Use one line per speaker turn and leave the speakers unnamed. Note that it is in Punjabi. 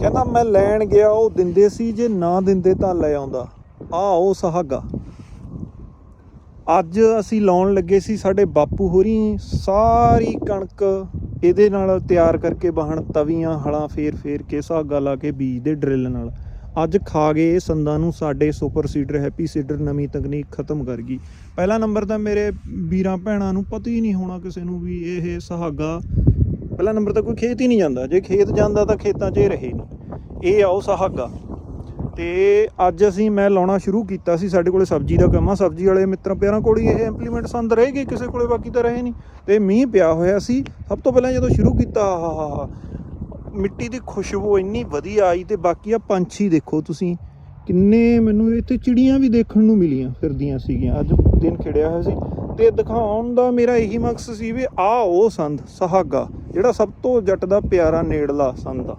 ਕਹਿੰਦਾ, ਮੈਂ ਲੈਣ ਗਿਆ, ਉਹ ਦਿੰਦੇ ਸੀ, ਜੇ ਨਾ ਦਿੰਦੇ ਤਾਂ ਲੈ ਆਉਂਦਾ। ਆ ਉਹ ਸੁਹਾਗਾ। ਅੱਜ ਅਸੀਂ ਲਾਉਣ ਲੱਗੇ ਸੀ ਸਾਡੇ ਬਾਪੂ ਹੋਰੀ, ਸਾਰੀ ਕਣਕ ਇਹਦੇ ਨਾਲ ਤਿਆਰ ਕਰਕੇ ਬਾਹਣ ਤਵੀਆਂ, ਹਲਾਂ ਫੇਰ ਫੇਰ ਕੇ ਸੁਹਾਗਾ ਲਾ ਕੇ ਬੀਜ ਦੇ ਡਰਿਲ ਨਾਲ। ਅੱਜ ਖਾ ਗਏ ਇਹ ਸੰਦਾਂ ਨੂੰ, ਸਾਡੇ ਸੁਪਰ ਸੀਡਰ, ਹੈਪੀ ਸੀਡਰ ਨਵੀਂ ਤਕਨੀਕ ਖਤਮ ਕਰ ਗਈ। ਪਹਿਲਾ ਨੰਬਰ ਤਾਂ ਮੇਰੇ ਵੀਰਾਂ ਭੈਣਾਂ ਨੂੰ ਪਤਾ ਹੀ ਨਹੀਂ ਹੋਣਾ ਕਿਸੇ ਨੂੰ ਵੀ ਇਹ ਸੁਹਾਗਾ ਪਹਿਲਾ ਨੰਬਰ ਤਾਂ ਕੋਈ ਖੇਤ ਹੀ ਨਹੀਂ ਜਾਂਦਾ। ਜੇ ਖੇਤ ਜਾਂਦਾ ਤਾਂ ਖੇਤਾਂ 'ਚ ਇਹ ਰਹੇ ਨਹੀਂ। ਇਹ ਆਓ ਸਹਾਗਾ ਤੇ ਅੱਜ ਅਸੀਂ ਮੈਂ ਲਾਉਣਾ ਸ਼ੁਰੂ ਕੀਤਾ ਸੀ ਸਾਡੇ ਕੋਲੇ ਸਬਜ਼ੀ ਦਾ ਕੰਮ ਆ। ਸਬਜ਼ੀ ਵਾਲੇ ਮਿੱਤਰਾਂ ਪਿਆਰਾਂ ਕੋਲ ਹੀ ਇਹ ਇੰਪਲੀਮੈਂਟ ਸੰਦ ਰਹਿ ਗਏ, ਕਿਸੇ ਕੋਲੇ ਬਾਕੀ ਤਾਂ ਰਹੇ ਨਹੀਂ। ਤੇ ਮੀਂਹ ਪਿਆ ਹੋਇਆ ਸੀ। ਸਭ ਤੋਂ ਪਹਿਲਾਂ ਜਦੋਂ ਸ਼ੁਰੂ ਕੀਤਾ ਆਹਾਹਾ ਮਿੱਟੀ ਦੀ ਖੁਸ਼ਬੂ ਇੰਨੀ ਵਧੀਆ ਆਈ ਤੇ ਬਾਕੀ ਆ ਪੰਛੀ ਦੇਖੋ ਤੁਸੀਂ। ਕਿੰਨੇ ਮੈਨੂੰ ਇੱਥੇ ਚਿੜੀਆਂ ਵੀ ਦੇਖਣ ਨੂੰ ਮਿਲੀਆਂ, ਫਿਰਦੀਆਂ ਸੀਗੀਆਂ। ਅੱਜ ਦਿਨ ਖਿੜਿਆ ਹੋਇਆ ਸੀ। ਤੇ ਦਿਖਾਉਣ ਦਾ ਮੇਰਾ ਇਹੀ ਮਕਸਦ ਸੀ ਵੀ ਆ ਉਹ ਸੰਦ, ਸਹਾਗਾ ਜਿਹੜਾ ਸਭ ਤੋਂ ਜੱਟ ਦਾ ਪਿਆਰਾ ਨੇੜਲਾ ਸੰਦ ਆ।